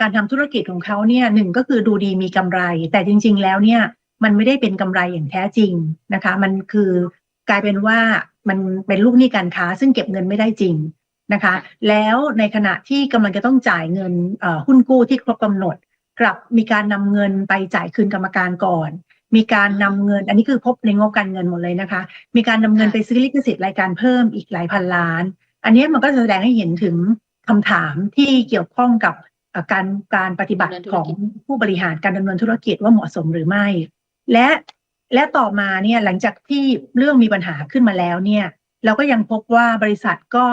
การทำธุรกิจของเขาเนี่ยหนึ่งก็คือดูดีมีกำไร แต่จริง ๆ แล้วเนี่ยมันไม่ได้เป็นกำไรอย่างแท้จริงนะคะ มันคือกลายเป็นว่ามันเป็นลูกหนี้การค้า ซึ่งเก็บเงินไม่ได้จริงนะคะ แล้วในขณะที่กำลังจะต้องจ่ายเงินหุ้นกู้ที่ครบกำหนด กลับมีการนำเงินไปจ่ายคืนกรรมการก่อน มีการนำเงิน อันนี้คือพบในงบการเงินหมดเลยนะคะ มีการนำเงินไปซื้อลิขสิทธิ์รายการเพิ่มอีกหลายพันล้าน อันนี้มันก็แสดงให้เห็นถึงคำถามที่เกี่ยวข้องกับ การการปฏิบัติดำเนินธุขรองกิจผู้บริหารการดำเนินธุรกิจว่าเหมาะสมหรือไม่ และและต่อมาเนี่ยหลังจากที่เรื่องมีปัญหาขึ้นมาแล้วเนี่ย เราก็ยังพบว่าบริษัทก็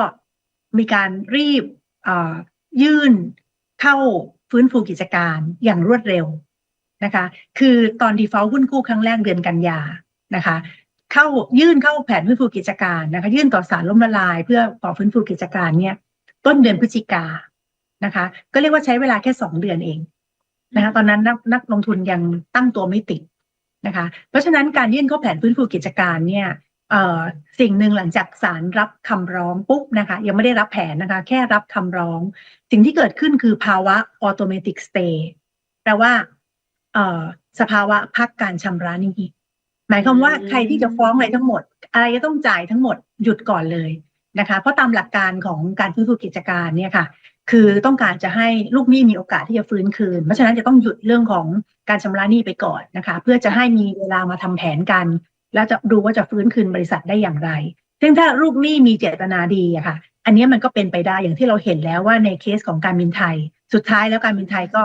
มีการรีบเอ่อยื่นเข้าฟื้นฟูกิจการอย่างรวดเร็วนะคะ คือตอน default หุ้นกู้ครั้งแรกเดือนกันยานะคะ เข้ายื่นเข้าแผนฟื้นฟูกิจการนะคะ ยื่นต่อศาลล้มละลาย เพื่อขอฟื้นฟูกิจการเนี่ย ต้นเดือนพฤศจิกา นะคะ ก็เรียกว่าใช้เวลาแค่สองเดือนเองนะคะตอนนั้นนักนักลงทุนยังตั้งตัวไม่ติดนะคะ เพราะฉะนั้นการยื่นเข้าแผนฟื้นฟูกิจการเนี่ยเอ่อสิ่งหนึ่งหลังจากศาลรับคำร้องปุ๊บนะคะ ยังไม่ได้รับแผนนะคะ แค่รับคำร้อง สิ่งที่เกิดขึ้นคือภาวะ automatic stay แปลว่าเอ่อสภาวะพักการชำระหนี้หมายความว่าอืมใครที่จะฟ้องอะไรทั้งหมด อะไรจะต้องจ่ายทั้งหมดหยุดก่อนเลย นะคะ เพราะตามหลักการของการฟื้นฟูกิจการเนี่ยค่ะ คือต้องการจะให้ลูกหนี้มีโอกาสที่จะฟื้นคืน เพราะฉะนั้นจะต้องหยุดเรื่องของการชำระหนี้ไปก่อนนะคะ เพื่อจะให้มีเวลามาทำแผนกัน แล้วจะดูว่าจะฟื้นคืนบริษัทได้อย่างไร ซึ่งถ้าลูกหนี้มีเจตนาดีอะค่ะ อันนี้มันก็เป็นไปได้อย่างที่เราเห็นแล้วว่าในเคสของการบินไทย สุดท้ายแล้วการบินไทยก็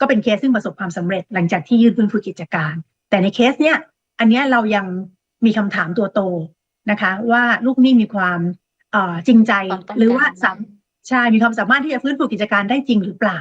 ก็เป็นเคสซึ่งประสบความสำเร็จหลังจากที่ยื่นฟื้นฟูกิจการ แต่ในเคสเนี้ยอันเนี้ยเรายังมีคำถามตัวโตนะคะ ว่าลูกหนี้มีความ จริงใจความต้องการหรือว่าสามใช่มีความสามารถที่จะฟื้นฟูกิจการได้จริงหรือเปล่า